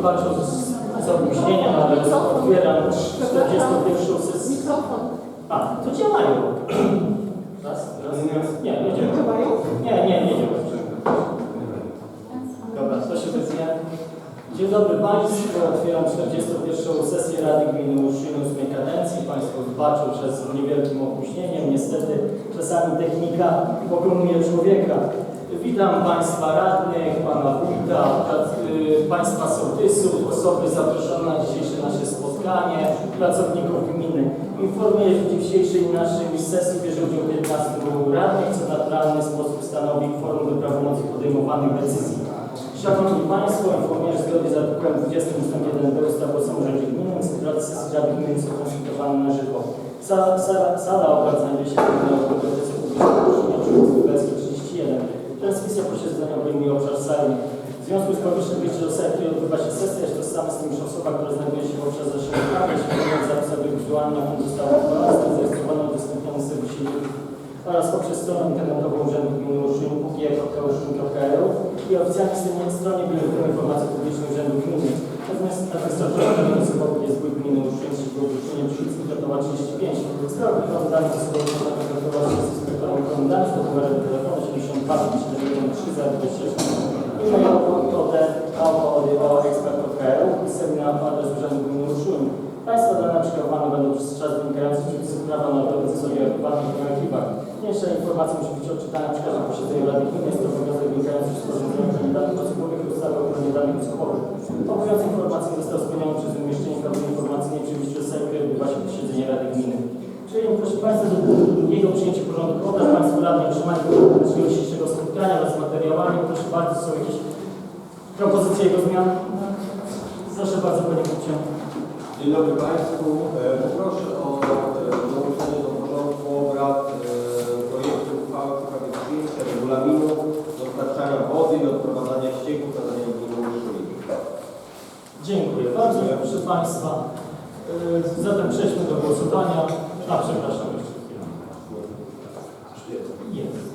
wybaczą z, z opóźnieniem, ale otwieram 41 sesję. Mikrofon. A, to działają. Raz, raz, raz. Nie, nie działa. Działają? Nie, nie, nie działa. Dobra, to się wyzwie. Dzień dobry Państwu. Otwieram 41. sesję Rady Gminy Łuszczyny 8 kadencji. Państwo wybaczą, że z niewielkim opóźnieniem. Niestety czasami technika pokonuje człowieka. Witam Państwa radnych, Pana Wójta, y, Państwa sołtysów, osoby zaproszone na dzisiejsze nasze spotkanie, pracowników gminy. Informuję, że w dzisiejszej naszej sesji bierze udział 15 radnych, co w naturalny sposób stanowi forum do prawomocnych podejmowanych decyzji. Szanowni Państwo, informuję, że zgodnie z artykułem 20 ust. 1 b ustawy o samorządzie gminnym sesji Rady Gminy są konsultowane na żywo. Sala, sala, sala obrad znajduje się w bibliotece publicznej 31. Transmisja posiedzenia obejmuje obszar sali. W związku z powyższym do sali, której odbywa się sesja, jest tożsame z tym, iż osoba, która znajduje się w obszarze zasięgu prawa, świadcząc zapis audiowizualny, on została wykonana, zarejestrowana, udostępniona w serwisie YouTube oraz poprzez stronę internetową Urzędu Gminy Urszyn, ugie.urszyn.pl i oficjalnej stronie, Biuletynu Informacji Publicznej Urzędu Gminy. Natomiast administratorem finansowy jest Wójt Gminy Urszynie przy ulicy Kratowa 35. Sprawa ochrony danych osobowych na Kratowa z inspektorem ochrony danych do numeru telefonu 72 73 026 i mailowo ode.expert.pl i seminar adres Gminy Urszyn. Państwa dane przekazywane będą przez czas wynikający z przepisów prawa narodowego w zasobie archiwalnych i archiwach. Mniejsza informacja musi być odczytana przy każdym posiedzeniu Rady. Jest to obowiązek wynikający z porządzenia ochronie danych osobowych i ustawy o ochronie spełniony przez umieszczenie prawnej informacyjnej przy przez Sejm, który odbywa się posiedzenie Rady Gminy. Czyli proszę Państwa, do drugiego przyjęcia porządku obrad Państwo radni otrzymali do dzisiejszego spotkania materiałami. Proszę bardzo, są jakieś propozycje jego zmian? Proszę bardzo, Panie Wójcie. Dzień dobry Państwu. E, Poproszę o e, dołączenie do porządku obrad e, projektu uchwały w sprawie przyjęcia regulaminu dostarczania wody i odprowadzania ścieków na gminy Urszuli. Dziękuję bardzo. Proszę Państwa, zatem przejdźmy do głosowania. A, przepraszam, jeszcze chwilę. Jest.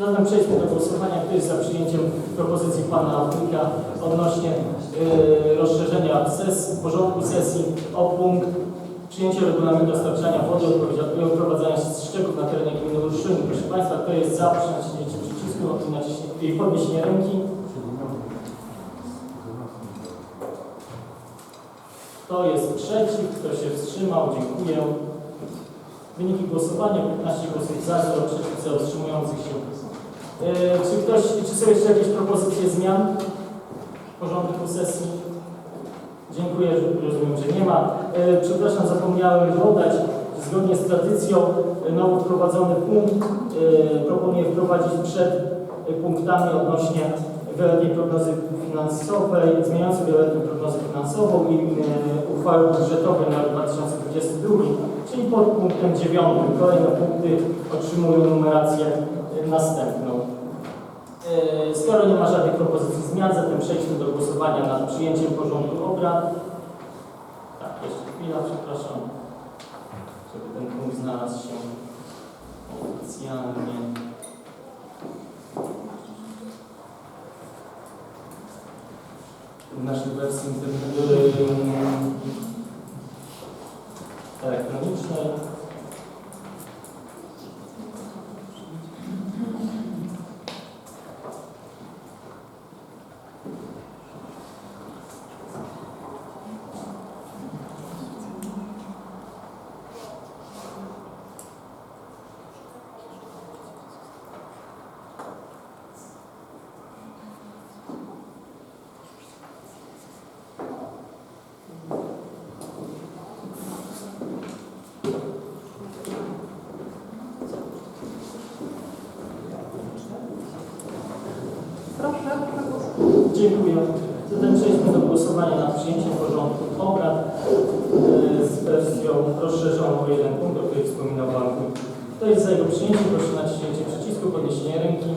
Zatem przejdźmy do głosowania. Kto jest za przyjęciem propozycji Pana Wójta odnośnie yy, rozszerzenia ses, porządku sesji o punkt przyjęcie regulaminu dostarczania wody i odprowadzania szczeków na terenie gminy Urszyny. Proszę Państwa, kto jest za przy naciśnięciu przycisku i podniesienie ręki? Kto jest przeciw? Kto się wstrzymał? Dziękuję. Wyniki głosowania 15 głosów za, 0 przeciw, 0 wstrzymujących się. E, czy ktoś, czy są jeszcze jakieś propozycje zmian porządku sesji? Dziękuję, rozumiem, że nie ma. E, przepraszam, zapomniałem dodać, zgodnie z tradycją e, nowo wprowadzony punkt proponuję wprowadzić przed punktami odnośnie wieloletniej prognozy finansowej, zmieniającej wieloletnią prognozę finansową i uchwały budżetowej na rok 2022, czyli pod punktem 9. Kolejne punkty otrzymują numerację następną. E, Skoro nie ma żadnych propozycji zmian, zatem przejdźmy do głosowania nad przyjęciem porządku obrad. Tak, jeszcze chwila, przepraszam, żeby ten punkt znalazł się oficjalnie. w naszej wersji internetowej elektronicznej. Dziękuję. Zatem przejdźmy do głosowania nad przyjęciem porządku obrad e, z wersją rozszerzoną o jeden punkt, o której wspominał Pan. Kto jest za jego przyjęciem, proszę naciśnięcie przycisku, podniesienie ręki.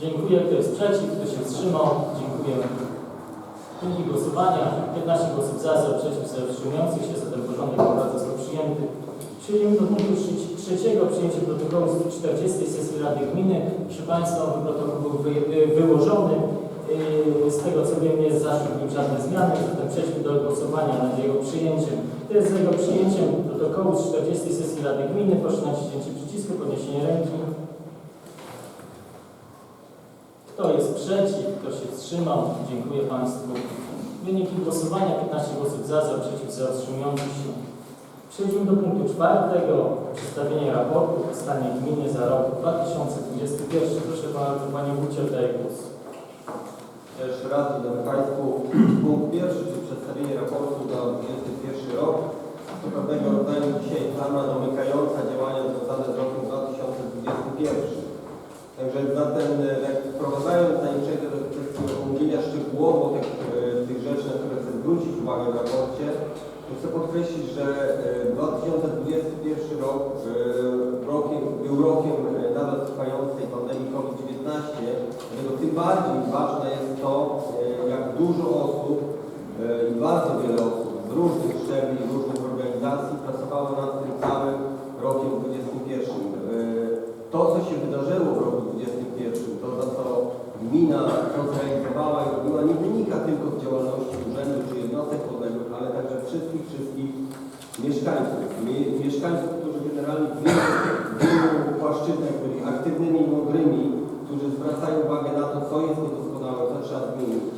Dziękuję. Kto jest przeciw? Kto się wstrzymał? Dziękuję. Wyniki głosowania. 15 głosów za, 0 przeciw, 0 wstrzymujących się, zatem porządek obrad został przyjęty. Przechodzimy do punktu 3 trzeciego przyjęcie protokołu z 40 sesji Rady Gminy. Proszę Państwa, protokół był wy, y, wyłożony. Y, Z tego co wiem, nie zaszły w nim żadne zmiany, zatem przejdźmy do głosowania nad jego przyjęciem. Kto jest jego przyjęciem protokołu z 40 sesji Rady Gminy? Proszę o naciśnięcie przycisku, podniesienie ręki. Kto jest przeciw? Kto się wstrzymał? Dziękuję Państwu. Wyniki głosowania 15 głosów za, za przeciw, za wstrzymujących się. Przejdźmy do punktu czwartego. Przedstawienie raportu o stanie gminy za rok 2021. Proszę bardzo, Panie Wójcie, oddaję głos. Jeszcze raz, dobry Państwu. Punkt pierwszy, czyli przedstawienie raportu za 2021 rok. To pewnego rodzaju dzisiaj plana domykająca działania związane z rokiem 2021. Także zatem, e, wprowadzając, przejdę do kwestii omówienia szczegółowo tych, e, tych rzeczy, na które chcę zwrócić uwagę w raporcie, chcę podkreślić, że e, 2021 rok e, rokiem, był rokiem e, nadal trwającej pandemii COVID-19, dlatego tym bardziej ważne jest to, e, jak dużo osób e, i bardzo wiele osób z różnych szczebli, różnych organizacji pracowało nad tym całym rokiem 2021. E, To, co się wydarzyło w roku 2021, to za co gmina to zrealizowała i robiła, nie wynika tylko z działalności urzędu czy jednostek podległych, ale także wszystkich, wszystkich mieszkańców. Mie- Mieszkańców, którzy generalnie w wielu, płaszczyznach byli aktywnymi i mądrymi, którzy zwracają uwagę na to, co jest niedoskonałe, co trzeba zmienić.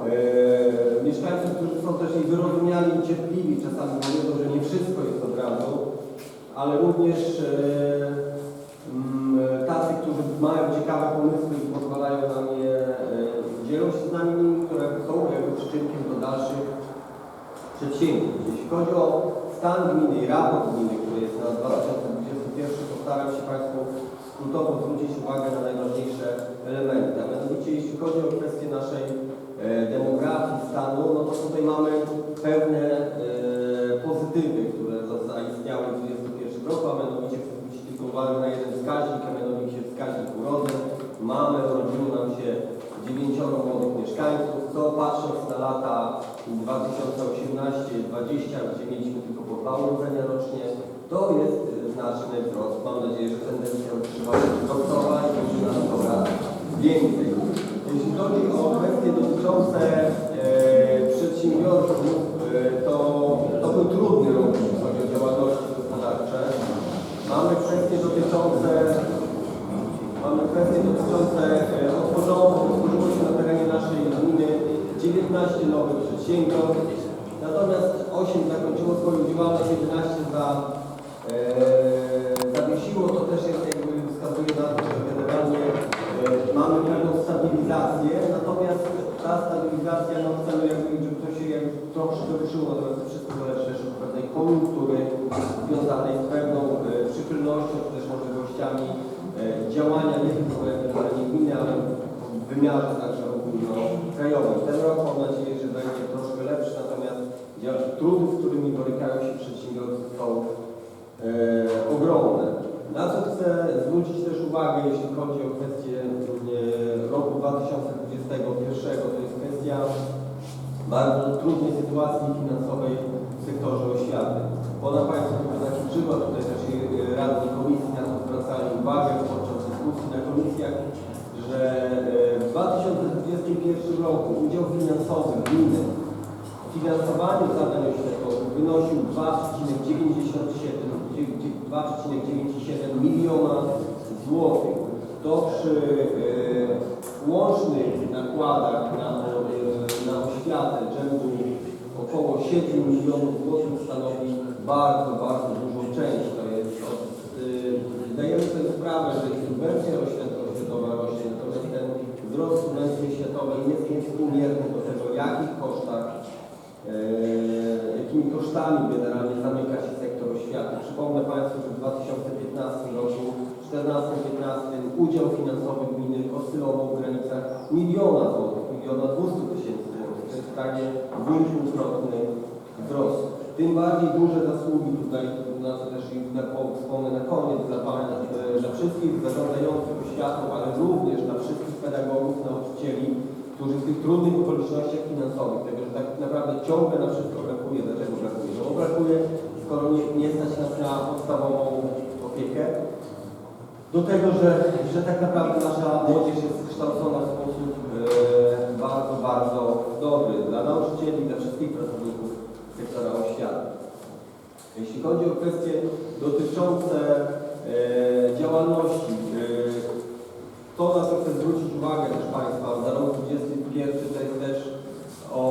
Eee, mieszkańców, którzy są też i wyrozumiali i cierpliwi, czasami mówią, że nie wszystko jest od razu, ale również eee, mm, tacy, którzy mają ciekawe pomysły i pozwalają nam je, e, dzielą się z nami, które są jakby przyczynkiem do dalszych Jeśli chodzi o stan gminy i raport gminy, który jest na 2021, postaram się Państwu skrótowo zwrócić uwagę na najważniejsze elementy. A mianowicie jeśli chodzi o kwestię naszej e, demografii, stanu, no to tutaj mamy pewne e, pozytywy, które za- zaistniały w 2021 roku, a mianowicie zwrócić tylko uwagę na jeden wskaźnik, a mianowicie wskaźnik urodzeń. Mamy, urodziło nam się dziewięcioro młodych mieszkańców, co patrząc na lata 2018-2020, gdzie mieliśmy tylko po dwa urodzenia rocznie, to jest e, znaczny wzrost. Mam nadzieję, że tendencja utrzyma się wzrostowa i będzie nas coraz więcej. Jeśli chodzi o kwestie dotyczące e, przedsiębiorców, e, to, to był trudny rok, jeśli chodzi o działalności gospodarcze. Mamy kwestie dotyczące Mamy kwestie dotyczące e, otworzyło się na terenie naszej gminy 19 nowych przedsiębiorstw, natomiast 8 zakończyło swoją działalność, 11 za, e, zawiesiło. To też jest jakby wskazuje na to, że generalnie e, mamy pewną stabilizację, natomiast ta stabilizacja, no chcemy jakby, żeby to się jakby troszkę ruszyło, natomiast to wszystko zależy też od pewnej koniunktury związanej z pewną e, przychylnością, czy też możliwościami e, działania nie tylko gminy, ale w wymiarze także ogólnokrajowym. Ten rok mam nadzieję, że będzie troszkę lepszy, natomiast dzia- trudy, z którymi borykają się przedsiębiorcy są e, ogromne. Na co chcę zwrócić też uwagę, jeśli chodzi o kwestię e, roku 2021, to jest kwestia bardzo trudnej sytuacji finansowej w sektorze oświaty. Podam Państwu taki przykład, tutaj też i e, radni komisji na to zwracali uwagę podczas dyskusji na komisjach, że e, w 2021 roku udział finansowy gminy w finansowaniu zadań oświatowych wynosił 2,97 2,97 miliona złotych. To przy e, łącznych nakładach na, na oświatę rzędu około 7 milionów złotych stanowi bardzo, bardzo dużą część. To jest od, e, zdajemy sobie sprawę, że subwencja oświatowa rośnie, natomiast ten wzrost subwencji oświatowej jest niewspółmierny do tego, jakich kosztach e, jakimi kosztami generalnie zamyka się sektor oświaty. Przypomnę Państwu, że w 2015 roku, 2014-2015 udział finansowy gminy oscylował w granicach miliona złotych, miliona 200 tysięcy złotych. To jest prawie dwukrotny wzrost. Tym bardziej duże zasługi tutaj, na co też i na, wspomnę na koniec, dla, Pana, e, dla wszystkich zarządzających oświatą, ale również dla wszystkich pedagogów, nauczycieli, którzy w tych trudnych okolicznościach finansowych, tego, że tak naprawdę ciągle na wszystko brakuje. Dlaczego brakuje? No brakuje, skoro nie, nie stać nas na podstawową, opiekę. Do tego, że, że tak naprawdę nasza młodzież jest kształcona w sposób dobry dla nauczycieli, dla wszystkich pracowników sektora oświaty. Jeśli chodzi o kwestie dotyczące e, działalności, e, to na co chcę zwrócić uwagę też Państwa, za rok 2021 to jest też o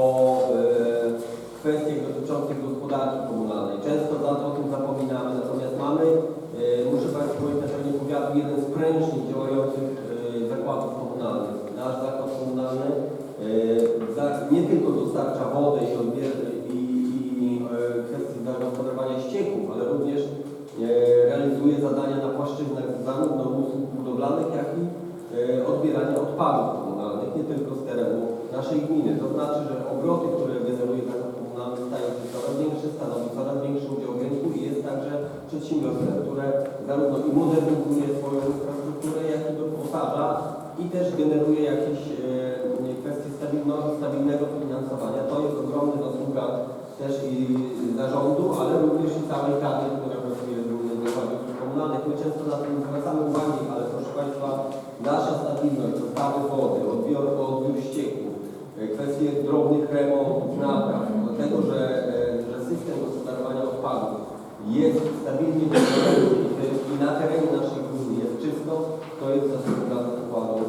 e, kwestiach dotyczących gospodarki komunalnej. Często za to o tym zapominamy, natomiast mamy, e, muszę Państwu powiedzieć, na terenie powiatu jeden z prężnie działających e, zakładów komunalnych. Nasz zakład komunalny e, za, nie tylko dostarcza wodę i, odbier, i, i e, kwestii zagospodarowania ścieków, ale również e, realizuje zadania na płaszczyznach zarówno usług budowlanych, jak i e, odbierania odpadów komunalnych, nie tylko z terenu naszej gminy. To znaczy, że obroty, które generuje zakład komunalny stają się coraz większe, stanowi coraz większy udział rynku i jest także przedsiębiorstwem, które zarówno i modernizuje swoją infrastrukturę, jak i doposaża i też generuje jakieś e, kwestie stabilno- stabilnego finansowania. To jest ogromna zasługa też i zarządu, ale również i całej kadry, która pracuje w zakładach komunalnych. My często na tym zwracamy uwagę, ale proszę Państwa, nasza stabilność, dostawy wody, odbiór, odbiór ścieków, e, kwestie drobnych remontów, napraw, do tego, że, e, że system gospodarowania odpadów jest stabilnie i na terenie naszej gminy jest czysto, to jest zasługa zakładu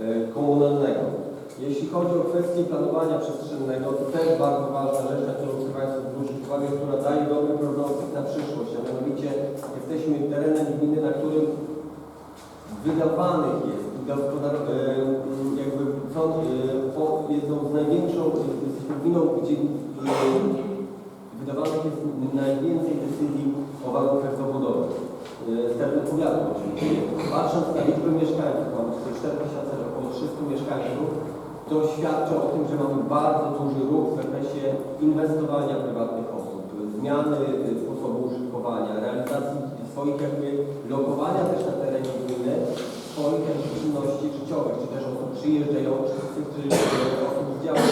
e, komunalnego. Jeśli chodzi o kwestię planowania przestrzennego, to też bardzo ważna rzecz, na którą chcę Państwu zwrócić uwagę, która daje dobry prognostyk na przyszłość, a mianowicie jesteśmy terenem gminy, na którym wydawanych jest e, jakby są e, jedną z największą, jesteśmy gminą, gdzie e, wydawanych jest najwięcej decyzji o warunkach zabudowy. E, Z terenu powiatu oczywiście. Patrząc na liczbę mieszkańców, mamy tutaj 4000, około 300 mieszkańców, to świadczy o tym, że mamy bardzo duży ruch w zakresie inwestowania prywatnych osób, zmiany e, sposobu użytkowania, realizacji swoich jakby lokowania też na terenie gminy, swoich jakby czynności życiowych, czy też osób przyjeżdżających, czy e, osób z działu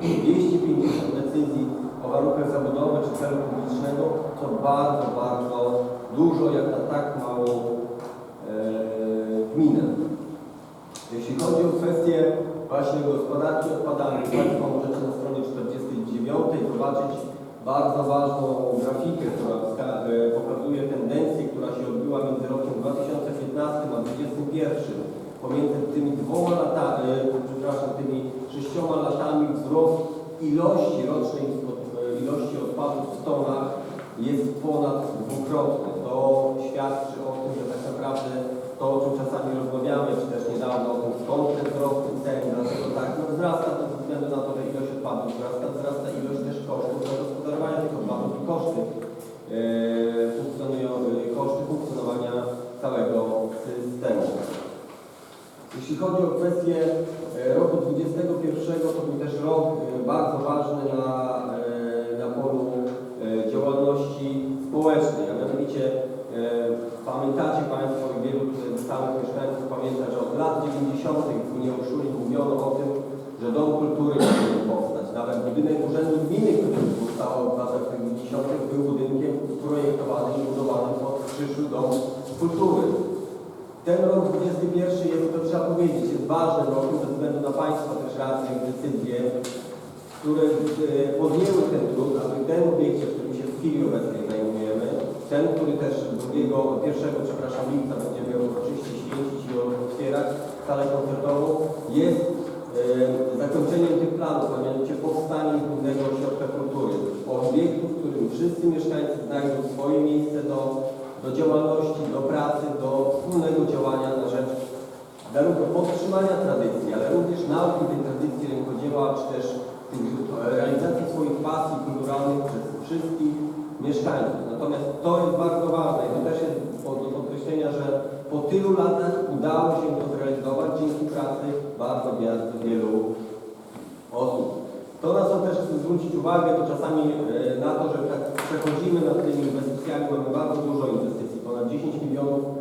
250 decyzji o warunkach zabudowy czy celu publicznego, to bardzo, bardzo dużo jak na tak małą e, gminę. Jeśli chodzi o kwestię gospodarki odpadami, Państwo możecie na stronie 49 zobaczyć bardzo ważną grafikę, która e, pokazuje tendencję, która się odbyła między rokiem 2015 a 2021. Pomiędzy tymi dwoma latami, e, przepraszam, tymi sześcioma latami wzrost ilości rocznej e, ilości odpadów w tonach jest ponad dwukrotny. To świadczy o tym, że tak naprawdę to, o czym czasami rozmawiamy, czy też niedawno o tym, skąd ten wzrost cen, dlaczego tak, no wzrasta to ze względu na to, że ilość odpadów wzrasta, wzrasta ilość też kosztów zagospodarowania tych odpadów i koszty e, funkcjonują, e, koszty funkcjonowania całego systemu. Jeśli chodzi o kwestię e, roku 2021, to był też rok e, bardzo ważny na, e, na polu działalności społecznej, a mianowicie pamiętacie Państwo i wielu stałych mieszkańców pamięta, że od lat 90. w Unii Urszuli mówiono o tym, że Dom Kultury powinien powstać. Nawet budynek Urzędu Gminy, który powstał w latach 90. był budynkiem projektowanym i budowanym pod przyszły Dom Kultury. Ten rok 21 jest, to trzeba powiedzieć, jest ważnym rokiem ze względu na Państwa też racje i decyzje, które e, podjęły ten trud, aby ten obiekt, którym się w chwili obecnej zajmujemy, ten, który też 2, 1, przepraszam, lipca będziemy uroczyście święcić i otwierać salę koncertową, jest e, zakończeniem tych planów, a mianowicie powstanie głównego ośrodka kultury. Obiektu, w którym wszyscy mieszkańcy znajdą swoje miejsce do, do działalności, do pracy, do wspólnego działania na rzecz zarówno podtrzymania tradycji, ale również nauki tej tradycji rękodzieła, czy też realizacji swoich pasji kulturalnych przez wszystkich mieszkańców. Natomiast to jest bardzo ważne i to też jest do podkreślenia, że po tylu latach udało się to zrealizować dzięki pracy bardzo wielu-. To, na co też chcę zwrócić uwagę, to czasami e, na to, że tak przechodzimy nad tymi inwestycjami, mamy bardzo dużo inwestycji, ponad 10 milionów e,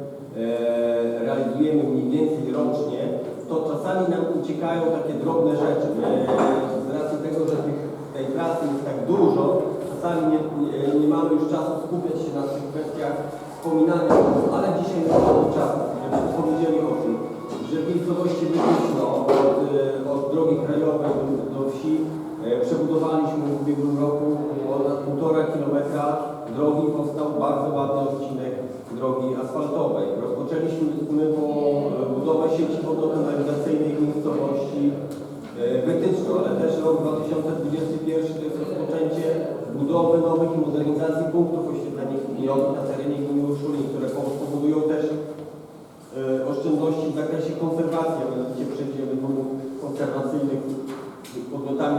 realizujemy mniej więcej rocznie, to czasami nam uciekają takie drobne rzeczy. E, z racji tego, że tych, tej pracy jest tak dużo, czasami nie, nie, nie mamy już czasu skupiać się na tych kwestiach wspominania, ale dzisiaj mamy czas, żebyśmy powiedzieli o tym, że w miejscowości Wytyczno od, od drogi krajowej do, wsi przebudowaliśmy w ubiegłym roku ponad półtora kilometra drogi, powstał bardzo ładny odcinek drogi asfaltowej. Rozpoczęliśmy po budowę sieci wodokanalizacyjnej w miejscowości e, Wytyczno, ale też rok 2021 to jest rozpoczęcie budowy nowych i modernizacji punktów oświetlenia liniowych na terenie gminy Urszulin, które powodują też e, oszczędności w zakresie konserwacji, a mianowicie przejdziemy podmiotami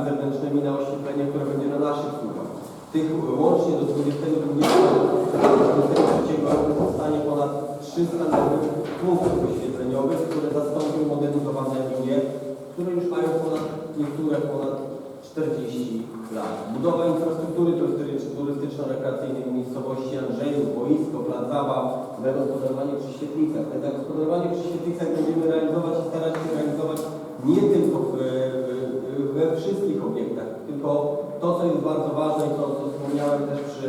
zewnętrznymi na oświetlenie, które będzie na naszych słupach. Tych łącznie do 2023 roku powstanie ponad 300 nowych punktów oświetleniowych, które zastąpią modernizowane linie, które już mają ponad, niektóre ponad 40 lat. Budowa infrastruktury turystycz- turystyczno-rekreacyjnej w miejscowości Andrzejów, boisko, plac zabaw, zagospodarowanie przy świetlicach. Te zagospodarowanie przy świetlicach będziemy realizować i starać się realizować nie tylko w, w- we wszystkich obiektach, tylko to, co jest bardzo ważne i to, co wspomniałem też przy,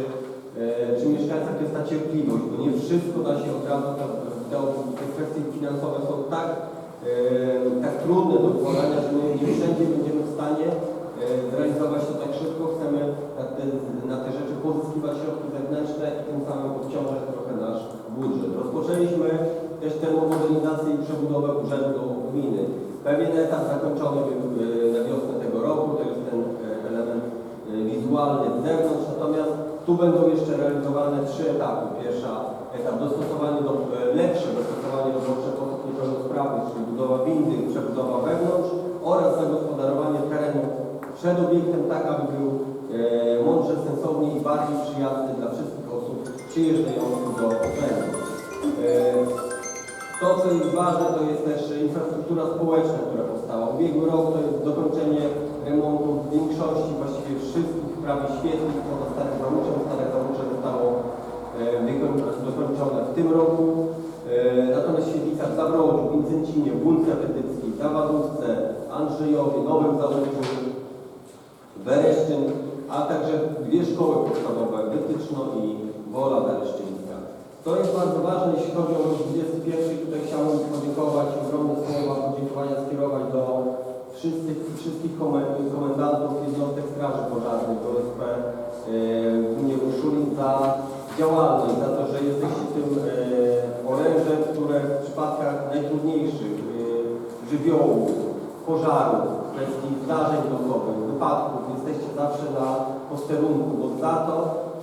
e, przy mieszkańcach, to jest ta cierpliwość, bo nie wszystko da się od razu, te, te- kwestie finansowe są tak, e, tak trudne do wykonania, że my nie wszędzie będziemy w stanie e, zrealizować to tak szybko. Chcemy na te, na te rzeczy pozyskiwać środki zewnętrzne i tym samym odciążać trochę nasz budżet. Rozpoczęliśmy też termomodernizację i przebudowę urzędu gminy. Pewien etap zakończony był e, na wiosnę tego roku, to jest ten e, element e, wizualny z zewnątrz, natomiast tu będą jeszcze realizowane trzy etapy. Pierwsza etap dostosowanie do, lepsze dostosowanie do potrzeb osób niepełnosprawnych, czyli budowa windy, przebudowa wewnątrz oraz zagospodarowanie terenu przed obiektem tak, aby był mądrze, sensownie i bardziej przyjazny dla wszystkich osób przyjeżdżających do terenu. To, co jest ważne, to jest też infrastruktura społeczna, która powstała. Ubiegły rok to jest dokończenie remontu większości, właściwie wszystkich prawie świetlic, poza Starym Zamuczem. Stare Zamucze zostało e, dokończone w tym roku. E, Natomiast w świetlicach w Zabrodziu, Wincencinie, Bunce Petyckiej, Zawadówce, Andrzejowie, Nowym Zamuczu, Bereszczyn, a także dwie szkoły podstawowe, Wytyczno i Wola Bereszczyńska. To jest bardzo ważne, jeśli chodzi o rok 21. Tutaj chciałbym podziękować, ogromne słowa podziękowania skierować do wszystkich, wszystkich komen- komendantów jednostek Straży Pożarnej, OSP e, gminie Urszulin za działalność, za to, że jesteście tym e, orężem, które w przypadkach najtrudniejszych e, żywiołów, pożarów, kwestii zdarzeń losowych, wypadków, jesteście zawsze na posterunku, bo za to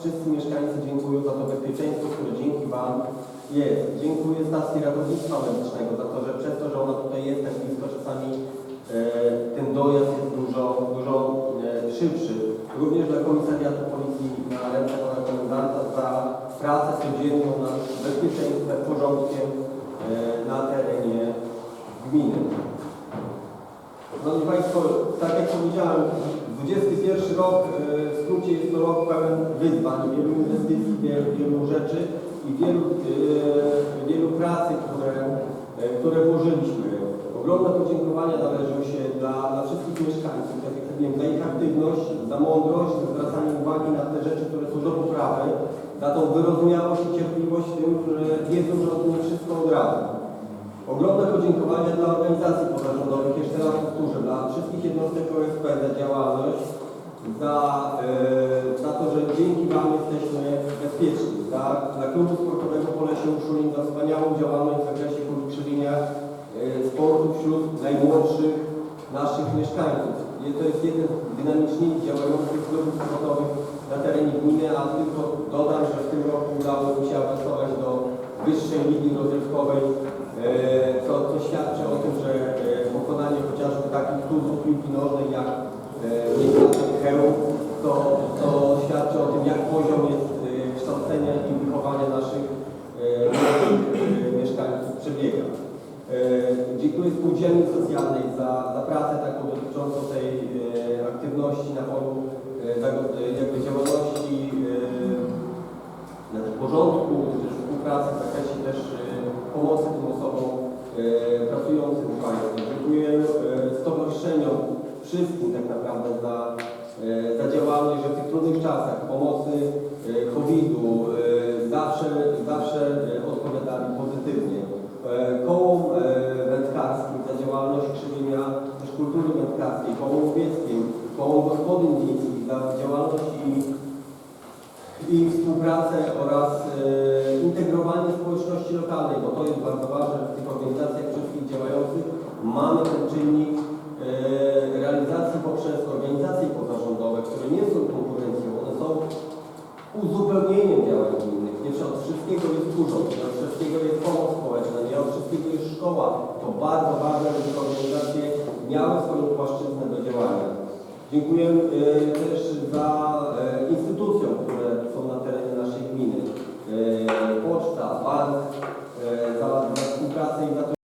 wszyscy mieszkańcy dziękują za to bezpieczeństwo, które dzięki Wam jest. Dziękuję stacji ratownictwa medycznego za to, że przez to, że ona tutaj jest tak blisko, czasami e, ten dojazd jest dużo, dużo e, szybszy. Również dla komisariatu policji na ręce pana komendanta za pracę codzienną nad bezpieczeństwem, porządkiem e, na terenie gminy. Szanowni Państwo, tak jak powiedziałem, 21 rok e, w skrócie jest to rok pełen wyzwań, wielu inwestycji, wielu, wielu rzeczy i wielu, e, wielu pracy, które, e, które włożyliśmy. Ogromne podziękowania należą się dla, dla wszystkich mieszkańców, tak jak mówiłem, za ich aktywność, za mądrość, za zwracanie uwagi na te rzeczy, które są do poprawy, za tą wyrozumiałość i cierpliwość tym, że wiedzą, że o tym wszystko od razu. Ogromne podziękowania dla organizacji pozarządowych, jeszcze raz powtórzę, dla jednostek OSP za działalność, za, e, za to, że dzięki Wam jesteśmy bezpieczni, za, dla klubu sportowego Polesie Uszulin za wspaniałą działalność w zakresie ukrzywienia e, sportu wśród najmłodszych naszych mieszkańców. I To jest jeden z dynamiczniej działających klubów sportowych na terenie gminy, a tylko dodam, że w tym roku udało mi się awansować do wyższej ligi rozrywkowej E, co, co świadczy o tym, że takich klubów piłki nożnej jak Nieglatek Chełm, to, to świadczy o tym, jak poziom jest e, kształcenia i wychowania naszych e, e, mieszkańców przebiega. E, Dziękuję Spółdzielni Socjalnej za, za pracę taką dotyczącą tej e, aktywności na polu e, e, jakby działalności e, porządku, czy współpracy w zakresie też e, pomocy tym osobom e, pracującym w państwie. Dziękuję e, stowarzyszeniom, wszystkim tak naprawdę za, e, za działalność, że w tych trudnych czasach pomocy e, COVID-u, e, zawsze, zawsze e, odpowiadali pozytywnie. E, Kołom e, wędkarskim za działalność krzywienia też kultury wędkarskiej, kołom łowieckim, kołom gospodyń wiejskich za działalność i, i współpracę oraz e, integrowanie społeczności lokalnej, bo to jest bardzo ważne w tych organizacjach wszystkich działających. Mamy ten czynnik e, realizacji poprzez organizacje pozarządowe, które nie są konkurencją, one są uzupełnieniem działań gminnych. Nie od wszystkiego jest urząd, nie od wszystkiego jest pomoc społeczna, nie od wszystkiego jest szkoła. To bardzo ważne, żeby te organizacje miały swoją płaszczyznę do działania. Dziękuję e, też za e, instytucjom, które są na terenie naszej gminy. Poczta, bank, za współpracę i za to,